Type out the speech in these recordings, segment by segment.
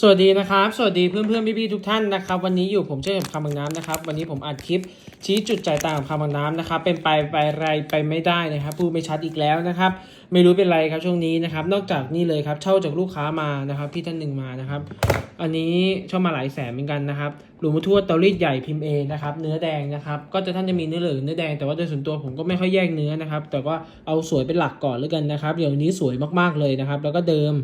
สวัสดีนะครับ สวัสดีเพื่อนเพื่อนพี่พี่ๆทุกท่านนะครับ วันนี้อยู่ผมเช่นกับคำบางน้ำนะครับ วันนี้ผมอัดคลิปชี้จุดจ่ายตังค์ของคำบางน้ำนะครับ เป็นไปไปไรไปไม่ได้นะครับพูดไม่ชัดอีกแล้วนะครับ ไม่รู้เป็นไรครับช่วงนี้นะครับ นอกจากนี่เลยครับเช่าจากลูกค้ามานะครับพี่ท่านหนึ่งมานะครับ อันนี้เช่ามาหลายแสนเหมือนกันนะครับหลวงพ่อทวดเตารีดใหญ่พิมพ์เอนะครับ เนื้อแดงนะครับ ก็จะท่านจะมีเนื้อเหลืองเนื้อแดงแต่ว่าโดยส่วนตัวผมก็ไม่ค่อยแยกเนื้อนะครับ แต่ว่าเอาสวยเป็นหลักก่อนแล้วกันนะครับเดี๋ยวนี้สวยมากๆเลยนะครับ แล้วก็เดิม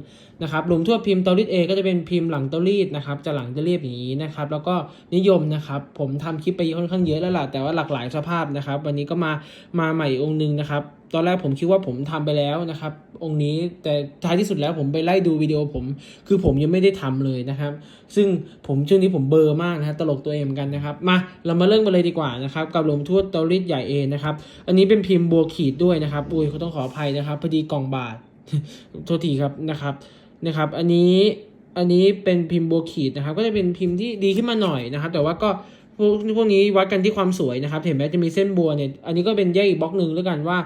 นะครับหลวงทวดพิมพ์เตารีดเอก็จะเป็นพิมพ์หลังเตารีดนะครับ จะหลังจะเรียบอย่างนี้นะครับ แล้วก็นิยมนะครับ ผมทำคลิปไปค่อนข้างเยอะแล้วล่ะแต่ว่าหลากหลายสภาพนะครับ วันนี้ก็มามาใหม่องค์หนึ่งนะครับ ตอนแรกผมคิดว่าผมทำไปแล้วนะครับ องค์นี้แต่ท้ายที่สุดแล้วผมไปไล่ดูวิดีโอผม คือผมยังไม่ได้ทำเลยนะครับ ซึ่งผมช่วงนี้ผมเบอร์มากนะฮะตลกตัวเองเหมือนกันนะครับ มาเรามาเริ่มกันเลยดีกว่านะครับ กับหลวงทวดเตารีดใหญ่เอนะครับ อันนี้เป็นพิมพ์บัวขีดด้วยนะครับอุ้ยเขาต้องขออภัยนะครับพอดีกล่องบาทโทษทีครับนะครับนะครับ อันนี้อันนี้เป็นพิมพ์บัวขีดนะครับ ก็จะเป็นพิมพ์ที่ดีขึ้นมาหน่อยนะครับ แต่ว่าก็ พวกพวกนี้วัดกันที่ความสวยนะครับ เห็นไหมจะมีเส้นบัวเนี่ย อันนี้ก็เป็นแยกอีกบล็อกหนึ่งแล้วกันว่า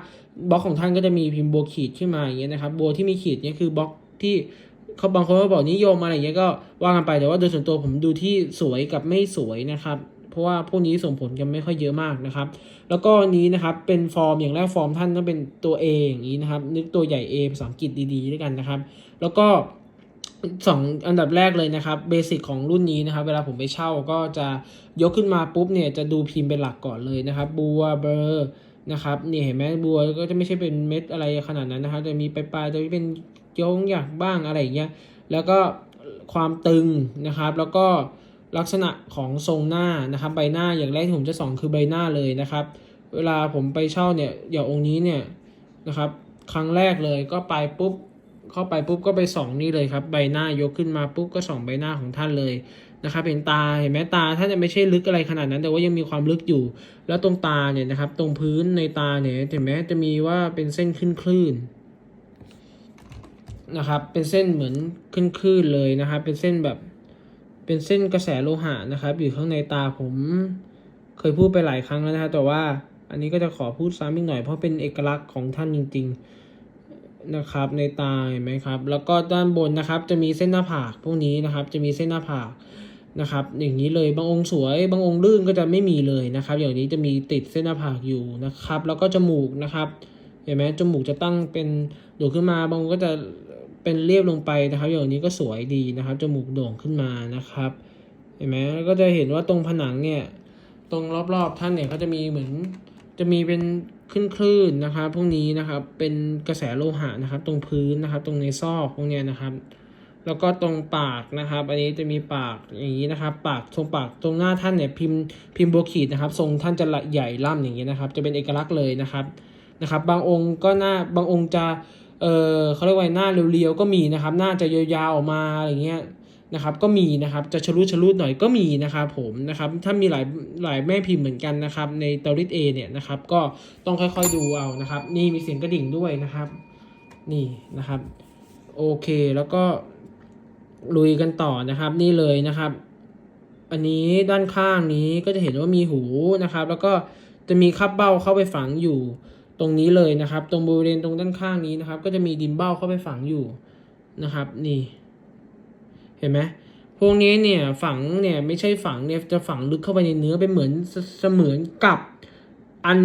บล็อกของท่านก็จะมีพิมพ์บัวขีดขึ้นมาอย่างเงี้ยนะครับ บัวที่มีขีดเนี่ยคือบล็อกที่เขาบางคนก็บอกนิยมอะไรเงี้ยก็ว่ากันไปแต่ว่าโดยส่วนตัวผมดูที่สวยกับไม่สวยนะครับ เพราะว่าพวกนี้ส่งผลกันไม่ค่อยเยอะมากนะครับ แล้วก็อันนี้นะครับเป็นฟอร์มอย่างแรกฟอร์มท่านต้องเป็นตัว A อย่างนี้นะครับ นึกตัวใหญ่ A ภาษาอังกฤษดีๆด้วยกันนะครับ แล้วก็ สองอันดับแรกเลยนะครับเบสิกของรุ่นนี้นะครับเวลาผมไปเช่าก็จะยกขึ้นมาปุ๊บเนี่ยจะดูพิมพ์เป็นหลักก่อนเลยนะครับ บัวเบอร์นะครับนี่เห็นไหมบัวก็จะไม่ใช่เป็นเม็ดอะไรขนาดนั้นนะครับจะมีปลายๆจะเป็นโยงหยักบ้างอะไรอย่างเงี้ยแล้วก็ความตึงนะครับ แล้วก็ลักษณะของทรงหน้านะครับ ใบหน้าอย่างแรกที่ผมจะส่องคือใบหน้าเลยนะครับ เวลาผมไปเช่าเนี่ยอย่างองค์นี้เนี่ยนะครับ ครั้งแรกเลยก็ไปปุ๊บ เข้าไปปุ๊บก็ไปส่องนี่เลยครับใบหน้ายกขึ้นมาปุ๊บก็ส่องใบหน้าของท่านเลยนะครับเห็นตาเห็นไหมตาท่านจะไม่ใช่ลึกอะไรขนาดนั้น แต่ว่ายังมีความลึกอยู่ แล้วตรงตาเนี่ยนะครับ ตรงพื้นในตาเนี่ยเห็นไหมจะมีว่าเป็นเส้นขึ้นคลื่นนะครับ เป็นเส้นเหมือนขึ้นคลื่นเลยนะครับ เป็นเส้นแบบเป็นเส้นกระแสโลหะนะครับ อยู่ข้างในตาผมเคยพูดไปหลายครั้งแล้วนะครับแต่ว่าอันนี้ก็จะขอพูดซ้ำอีกหน่อยเพราะเป็นเอกลักษณ์ของท่านจริง ๆ นะครับในตาเห็นไหมครับ แล้วก็ด้านบนนะครับจะมีเส้นหน้าผากพวกนี้นะครับจะมีเส้นหน้าผากนะครับ อย่างนี้เลยบางองค์สวย บางองค์ลื่นก็จะไม่มีเลยนะครับ อย่างนี้จะมีติดเส้นหน้าผากอยู่นะครับ แล้วก็จมูกนะครับ เห็นไหมจมูกจะตั้งเป็นโด่งขึ้นมา บางองค์ก็จะเป็นเรียบลงไปนะครับ อย่างนี้ก็สวยดีนะครับ จมูกโด่งขึ้นมานะครับ เห็นไหมแล้วก็จะเห็นว่าตรงผนังเนี่ย ตรงรอบๆท่านเนี่ยเขาจะมีเหมือน จะมีเป็นขึ้นคลื่นๆนะครับ พวกนี้นะครับเป็นกระแสโลหะนะครับ ตรงพื้นนะครับ ตรงในซอกพวกเนี้ยนะครับ แล้วก็ตรงปากนะครับ อันนี้จะมีปากอย่างนี้นะครับ ปากทรงปากตรงหน้าท่านเนี่ยพิมพ์พิมพ์โบวขีดนะครับ ทรงท่านจะละใหญ่ล่ำอย่างนี้นะครับ จะเป็นเอกลักษณ์เลยนะครับนะครับ บางองค์ก็หน้าบางองค์จะเออเขาเรียกว่าหน้าเรียวๆก็มีนะครับ หน้าจะยาวๆออกมาอะไรเงี้ย นะครับก็มีนะครับจะชะลุชะลุดหน่อยก็มีนะครับผมนะครับถ้ามีหลายหลายแม่พิมพ์เหมือนกันนะครับในเตาลิดเอเนี่ยนะครับก็ต้องค่อยๆดูเอานะครับ นี่มีเสียงกระดิ่งด้วยนะครับ นี่นะครับ โอเคแล้วก็ลุยกันต่อนะครับ นี่เลยนะครับ อันนี้ด้านข้างนี้ก็จะเห็นว่ามีหูนะครับ แล้วก็จะมีคับเบ้าเข้าไปฝังอยู่ตรงนี้เลยนะครับ ตรงบริเวณตรงด้านข้างนี้นะครับ ก็จะมีดินเบ้าเข้าไปฝังอยู่นะครับ นี่ ห็นไหมพวกนี้เนี่ยฝังเนี่ยไม่ใช่ฝังเนี่ยจะฝังลึกเข้าไปในเนื้อเป็นเหมือนเสมือนกับอัน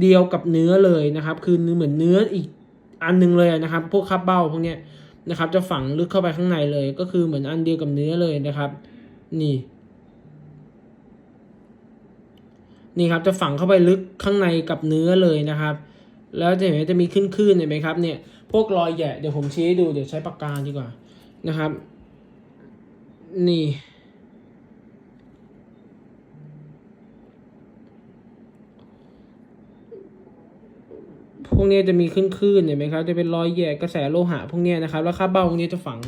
เดียวกับเนื้อเลยนะครับ คือเหมือนเนื้ออีกอันหนึงเลยนะครับ พวกคับเบ้าพวกเนี้ยนะครับ จะฝังลึกเข้าไปข้างในเลย ก็คือเหมือนอันเดียวกับเนื้อเลยนะครับ นี่ นี่ครับจะฝังเข้าไปลึกข้างในกับเนื้อเลยนะครับ แล้วจะเห็นว่าจะมีขึ้นขึ้นๆเห็นไหมครับเนี่ยพวกรอยแยะเดี๋ยวผมชี้ให้ดูเดี๋ยวใช้ปากกาดีกว่า นะครับ นี่ พวกนี้จะมีขึ้นคลื่นเห็นไหมครับ จะเป็นรอยแยกกระแสโลหะพวกนี้นะครับ แล้วคาบเบ้าพวกนี้จะฝัง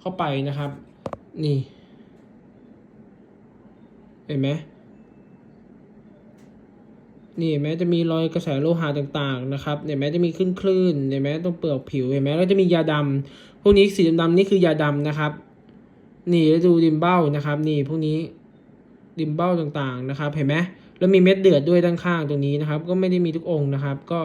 เข้าไปนะครับ นี่ เห็นไหมนี่เห็นไหมจะมีรอยกระแสโลหะต่างๆนะครับเห็นไหมจะมีขึ้นคลื่นเห็นไหมตรงเปลือกผิวเห็นไหมแล้วจะมียาดำพ วกนี้สีดำๆนี่คือยาดำนะครับ นี่ดูดิมเบ้านะครับ นี่พวกนี้ดิมเบ้าต่างๆนะครับ เห็นไหมแล้วมีเม็ดเดือดด้วยด้านข้างตรงนี้นะครับ ก็ไม่ได้มีทุกองค์นะครับ ก็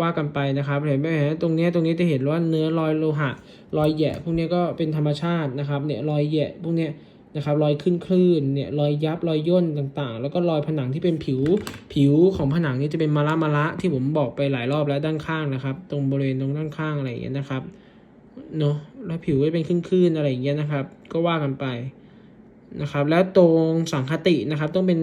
ว่ากันไปนะครับ เห็นไหมฮะตรงนี้ตรงนี้จะเห็นว่าเนื้อรอยโลหะรอยแยะ พวกนี้ก็เป็นธรรมชาตินะครับ เนี่ยรอยแยะ พวกนี้นะครับรอยขึ้นคลื่นเนี่ยรอยยับรอยย่นต่างๆ แล้วก็รอยผนังที่เป็นผิวผิวของผนังนี่จะเป็นมาละมาละที่ผมบอกไปหลายรอบแล้วด้านข้างนะครับ ตรงบริเวณตรงด้านข้างอะไรอย่างเงี้ยนะครับ เนอะแล้วผิวก็เป็นคลื่นๆอะไรอย่างเงี้ยนะครับ ก็ว่ากันไปนะครับ แล้วตรงสังคตินะครับ ต้องเป็น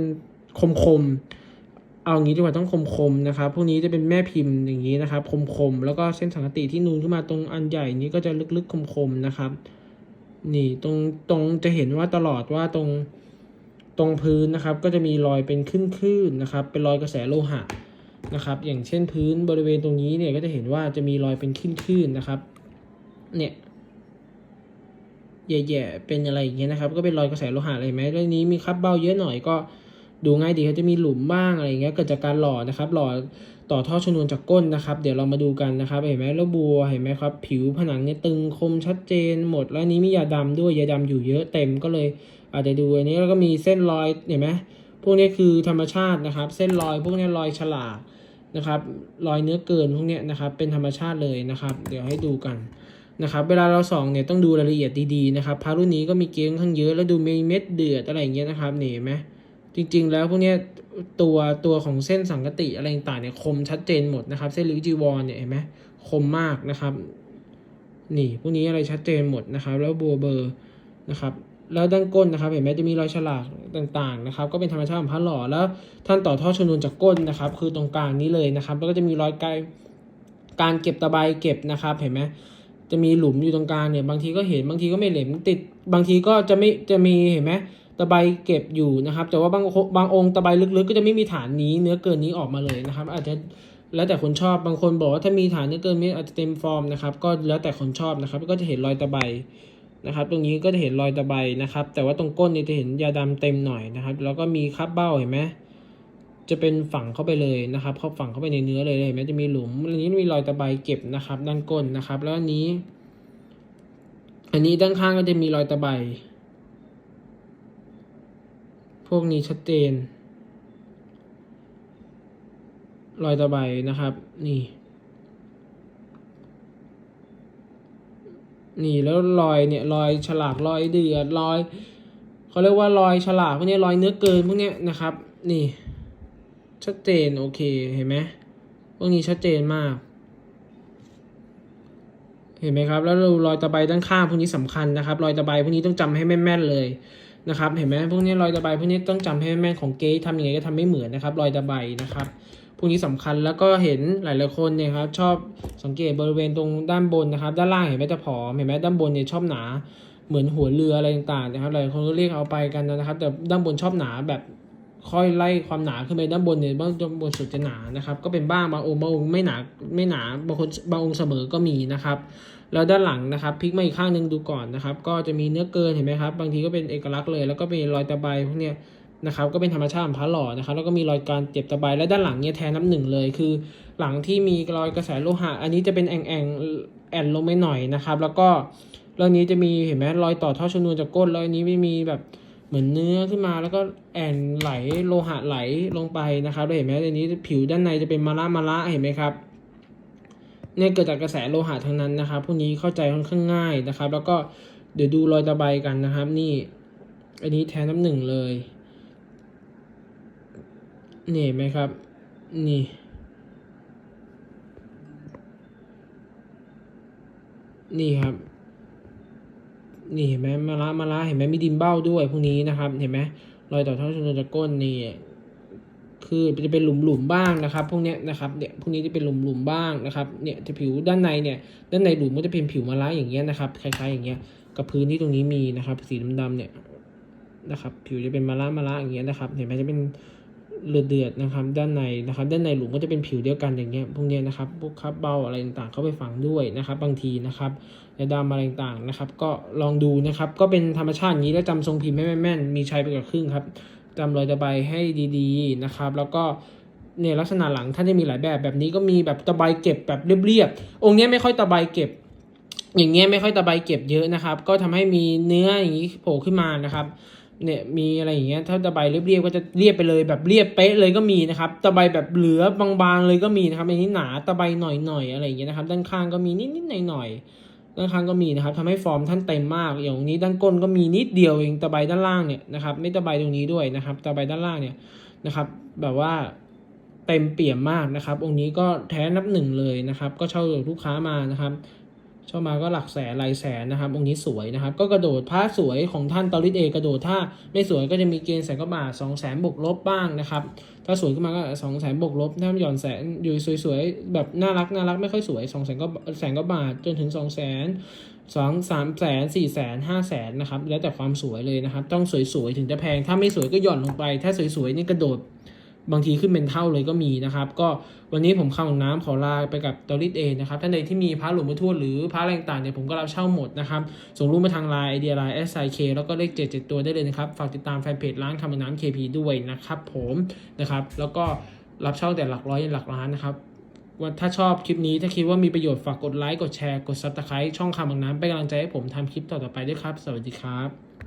คมๆเอางี้ดีกว่าต้องคมๆนะครับ พวกนี้จะเป็นแม่พิมพ์อย่างนี้นะครับ คมๆแล้วก็เส้นสังคติที่นูนขึ้นมาตรงอันใหญ่นี้ก็จะลึกๆคมๆนะครับ นี่ตรงตรงจะเห็นว่าตลอดว่าตรงตรงพื้นนะครับ ก็จะมีรอยเป็นคลื่นๆนะครับ เป็นรอยกระแสโลหะนะครับ อย่างเช่นพื้นบริเวณตรงนี้เนี่ยก็จะเห็นว่าจะมีรอยเป็นคลื่นๆนะครับ เนี่ยแย่ๆเป็นอะไรอย่างเงี้ยนะครับ ก็เป็นรอยกระแสโลหะอะไรไหมแล้วนี้มีคับเบ้าเยอะหน่อยก็ดูง่ายดีเขาจะมีหลุมบ้างอะไรเงี้ยเกิดจากการหล่อนะครับหล่อต่อท่อชนวนจากก้นนะครับ เดี๋ยวเรามาดูกันนะครับเห็นไหมแล้วบัวเห็นไหมครับ ผิวผนังเนี่ยตึงคมชัดเจนหมด แล้วนนี้มียาดำด้วยยาดำอยู่เยอะเต็มก็เลย อาจจะดูอันนี้แล้วก็มีเส้นรอยเห็นไหมพวกนี้คือธรรมชาตินะครับ เส้นรอยพวกนี้รอยฉลากนะครับรอยเนื้อเกินพวกเนี้ยนะครับเป็นธรรมชาติเลยนะครับ เดี๋ยวให้ดูกัน นะครับเวลาเราส่องเนี่ยต้องดูรายละเอียดดีๆนะครับพารุ่นนี้ก็มีเกงข้างเยอะแล้วดูมีเม็ดเดือดอะไรอย่างเงี้ยนะครับนี่เห็นไหมจริง ๆ แล้วพวกเนี้ยตัวตัวของเส้นสังกติอะไรต่างเนี่ยคมชัดเจนหมดนะครับ เส้นลิวจีวรเนี่ยเห็นไหมคมมากนะครับ นี่พวกนี้อะไรชัดเจนหมดนะครับ แล้วบัวเบอร์นะครับแล้วด้านก้นนะครับเห็นไหมจะมีรอยฉลากต่างๆนะครับ ก็เป็นธรรมชาติของพระหล่อแล้วท่านต่อท่อชนวนจากก้นนะครับ คือตรงกลางนี้เลยนะครับ แล้วก็จะมีรอยไกลการเก็บตะไบเก็บนะครับเห็นไหม จะมีหลุมอยู่ตรงกลางเนี่ย บางทีก็เห็นบางทีก็ไม่เห็นติด บางทีก็จะไม่จะมีเห็นไหมตะไบเก็บอยู่นะครับ แต่ว่าบางบางองค์ตะไบลึกๆ ก็จะไม่มีฐานนี้เนื้อเกินนี้ออกมาเลยนะครับ อาจจะแล้วแต่คนชอบบางคนบอกว่าถ้ามีฐานเนื้อเกินนี้อาจจะเต็มฟอร์มนะครับ ก็แล้วแต่คนชอบนะครับ ก็จะเห็นรอยตะไบนะครับ ตรงนี้ก็จะเห็นรอยตะไบนะครับ แต่ว่าตรงก้นนี่จะเห็นยาดำเต็มหน่อยนะครับ แล้วก็มีคับเบ้าเห็นไหม จะเป็นฝังเข้าไปเลยนะครับเข้าฝังเข้าไปในเนื้อเลยเห็นไหมจะมีหลุมอันนี้มีรอยตะไบเก็บนะครับ ด้านก้นนะครับ แล้วอันนี้ อันนี้ด้านข้างก็จะมีรอยตะไบพวกนี้ชัดเจน รอยตะไบนะครับ นี่ นี่แล้วรอยเนี่ยรอยฉลากรอยเดือดรอยเขาเรียกว่ารอยฉลากพวกนี้รอยเนื้อเกินพวกนี้นะครับ นี่ ชัดเจนโอเคเห็นไหมพวกนี้ชัดเจนมาก เห็นไหมครับ แล้วรอยตะไบด้านข้างพวกนี้สำคัญนะครับ รอยตะไบพวกนี้ต้องจำให้แม่นๆเลยนะครับ เห็นไหมพวกนี้รอยตะไบพวกนี้ต้องจำให้แม่นๆของเก๊ทำยังไงก็ทำไม่เหมือนนะครับ รอยตะไบนะครับพวกนี้สำคัญแล้วก็เห็นหลายๆคนเนี่ยครับชอบสังเกตบริเวณตรงด้านบนนะครับ ด้านล่างเห็นไหมจะผอมเห็นไหมด้านบนเนี่ยชอบหนาเหมือนหัวเรืออะไรต่างๆนะครับหลายคนก็เรียกเอาไปกันนะครับ แต่ด้านบนชอบหนาแบบ ค่อยไล่ความหนาขึ้นไปด้านบนเนี่ยบางด้านบนสุดจะหนานะครับ ก็เป็นบ้างบางองค์บางองค์ไม่หนาไม่หนาบางคนบางองค์เสมอก็มีนะครับแล้วด้านหลังนะครับพลิกมาอีกข้างหนึ่งดูก่อนนะครับ ก็จะมีเนื้อเกินเห็นไหมครับ บางทีก็เป็นเอกลักษณ์เลย แล้วก็มีรอยตะไบพวกเนี้ยนะครับก็เป็นธรรมชาติของพระหล่อนะครับแล้วก็มีรอยการเจ็บตะไบและด้านหลังเนี่ยแทนน้ำหนึ่งเลย คือ หลังที่มีรอยกระแสโลหะอันนี้จะเป็นแองแองแอนลงไปหน่อยนะครับ แล้วก็เรื่องนี้จะมีเห็นไหมรอยต่อท่อชนวนจากก้นแล้วอันนี้ไม่มีแบบ เหมือนเนื้อขึ้นมาแล้วก็แอนไหลโลหะไหลลงไปนะครับแล้วเห็นไหมอันนี้ผิวด้านในจะเป็นมาละมาละเห็นไหมครับเนี่ยเกิดจากกระแสโลหะทั้งนั้นนะครับพวกนี้เข้าใจค่อนข้างง่ายนะครับ แล้วก็เดี๋ยวดูรอยตะไบกันนะครับ นี่ อันนี้แทนน้ำหนึ่งเลยนี่เห็นไหมครับ นี่นี่ครับ นี่เห็นไหมมาละมาละเห็นไหมมีดินเบ้าด้วยพวกนี้นะครับเห็นไหมรอยต่อท่อชนวนจากก้นนี่คือจะเป็นหลุมๆบ้างนะครับ พวกนี้นะครับเนี่ยพวกนี้จะเป็นหลุมๆบ้างนะครับเนี่ยจะผิวด้านในเนี่ยด้านในหลุมก็จะเป็นผิวมะระอย่างเงี้ยนะครับคล้ายๆอย่างเงี้ยกับพื้นที่ตรงนี้มีนะครับ สีดำๆเนี่ยนะครับ ผิวจะเป็นมะระมะระอย่างเงี้ยนะครับ เห็นไหมจะเป็น เลือดเดือดนะครับ ด้านในนะครับ ด้านในหลุมก็จะเป็นผิวเดียวกันอย่างเงี้ยพวกเนี้ยนะครับพวกคับเบาอะไรต่างๆเข้าไปฝังด้วยนะครับ บางทีนะครับยาดำอะไรต่างๆนะครับ ก็ลองดูนะครับ ก็เป็นธรรมชาติอย่างนี้แล้วจำทรงพิมพ์ให้แม่นๆมีชัยไปกับครึ่งครับจำรอยตะไบให้ดีๆนะครับ แล้วก็เนี่ยลักษณะหลังท่านจะมีหลายแบบแบบนี้ก็มีแบบตะไบเก็บแบบเรียบๆองค์เนี้ยไม่ค่อยตะไบเก็บ อย่างเงี้ยไม่ค่อยตะไบเก็บเยอะนะครับ ก็ทำให้มีเนื้ออย่างนี้โผล่ขึ้นมานะครับ เนี่ยมีอะไรอย่างเงี้ยถ้าตะไบเรียบๆก็จะเรียบไปเลยแบบเรียบเป๊ะเลยก็มีนะครับตะไบแบบเหลือบางๆเลยก็มีนะครับอันนี้หนาตะไบหน่อยๆอะไรอย่างเงี้ยนะครับ ด้านข้างก็มีนิดๆหน่อยๆด้านข้างก็มีนะครับทำให้ฟอร์มท่านเต็มมาก อย่างนี้ด้านก้นก็มีนิดเดียวเองตะไบด้านล่างเนี่ยนะครับไม่ตะไบตรงนี้ด้วยนะครับตะไบด้านล่างเนี่ยนะครับ แบบว่าเต็มเปี่ยมมากนะครับ องค์นี้ก็แท้นับหนึ่งเลยนะครับ ก็เช่าจากลูกค้ามานะครับ เช่ามาก็หลักแสนหลายแสนนะครับองค์นี้สวยนะครับ ก็กระโดดผ้าสวยของท่านตอริสเอกระโดดถ้าไม่สวยก็จะมีเกณฑ์แสนกว่าบาทสองแสนบวกลบบ้างนะครับ ถ้าสวยขึ้นมาก็สองแสนบวกลบถ้าหย่อนแสนอยู่สวยๆแบบน่ารักน่ารักไม่ค่อยสวยสองแสนก็แสนก็บาทจนถึงสองแสนสองสามแสนสี่แสนห้าแสนนะครับแล้วแต่ความสวยเลยนะครับ ต้องสวยๆถึงจะแพงถ้าไม่สวยก็หย่อนลงไป ถ้าสวยๆนี่กระโดด บางทีขึ้นเป็นเท่าเลยก็มีนะครับ ก็วันนี้ผมข้าของน้ำขอลาไปกับตอริสเองนะครับท่านใดที่มีพระหลวงพ่อทวดหรือพระอะไรต่างเนี่ยผมก็รับเช่าหมดนะครับ ส่งรูปมาทางไลน์ไอเดียไลน์ S I K แล้วก็เลข7 7ตัวได้เลยนะครับ ฝากติดตามแฟนเพจร้านคำน้ำ KP ด้วยนะครับผมนะครับ แล้วก็รับเช่าแต่หลักร้อยหลักล้านนะครับว่าถ้าชอบคลิปนี้ถ้าคิดว่ามีประโยชน์ฝากกดไลค์กดแชร์กดซับสไครต์ช่องคำบางน้ำเป็นกำลังใจให้ผมทำคลิปต่อๆไปด้วยครับ สวัสดีครับ